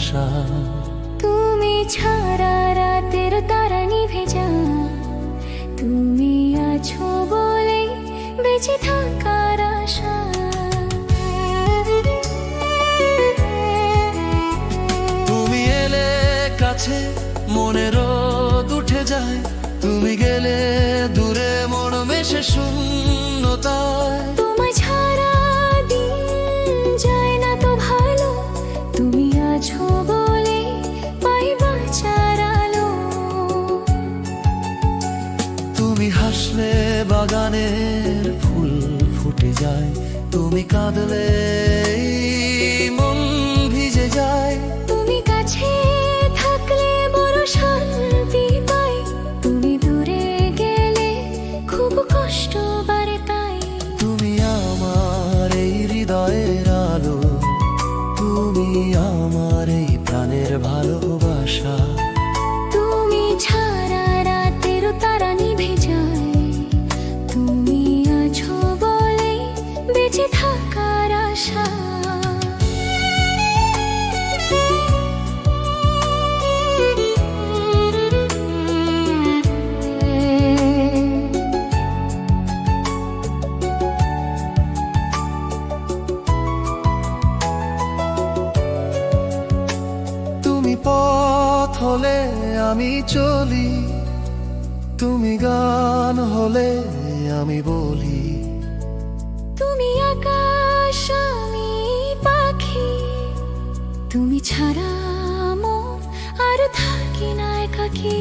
ভালোবাসা। তুমি ছাড়া রাতের তারা নিভে যায় তুমি আছো বলে বেঁচে থাকার আশা। তুমি এলে কাছে মনে উঠে যায়। তুমি গেলে দূরে তুমি হাসলে বাগানের ফুল ফুটে যায় তুমি কাঁদলে মন ভিজে যায়। তুমি কাছে থাকলে বড় শান্তি পাই তুমি দূরে গেলে খুব কষ্ট বাড়ে তাই। তুমি আমার এই হৃদয়ের আলো তুমি আমার এই প্রাণের ভালোবাসা বেঁচে থাকার আশা। পথ হলে আমি চলি তুমি গান হলে আমি বলি। তুমি আকাশ আমি পাখি। তুমি ছাড়া আর থাকি না একাকি।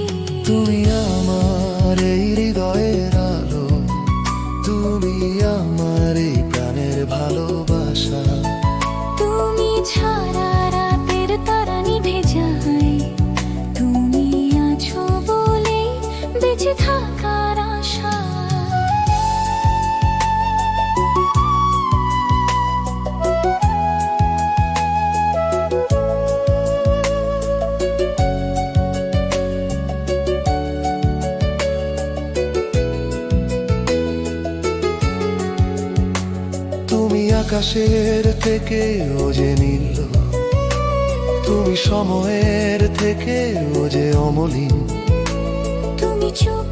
তুমি আমার এই হৃদয়ের আকাশের থেকে ও যে নীল তুমি সময়ের থেকে ও যে অমলিন। তুমি চুপ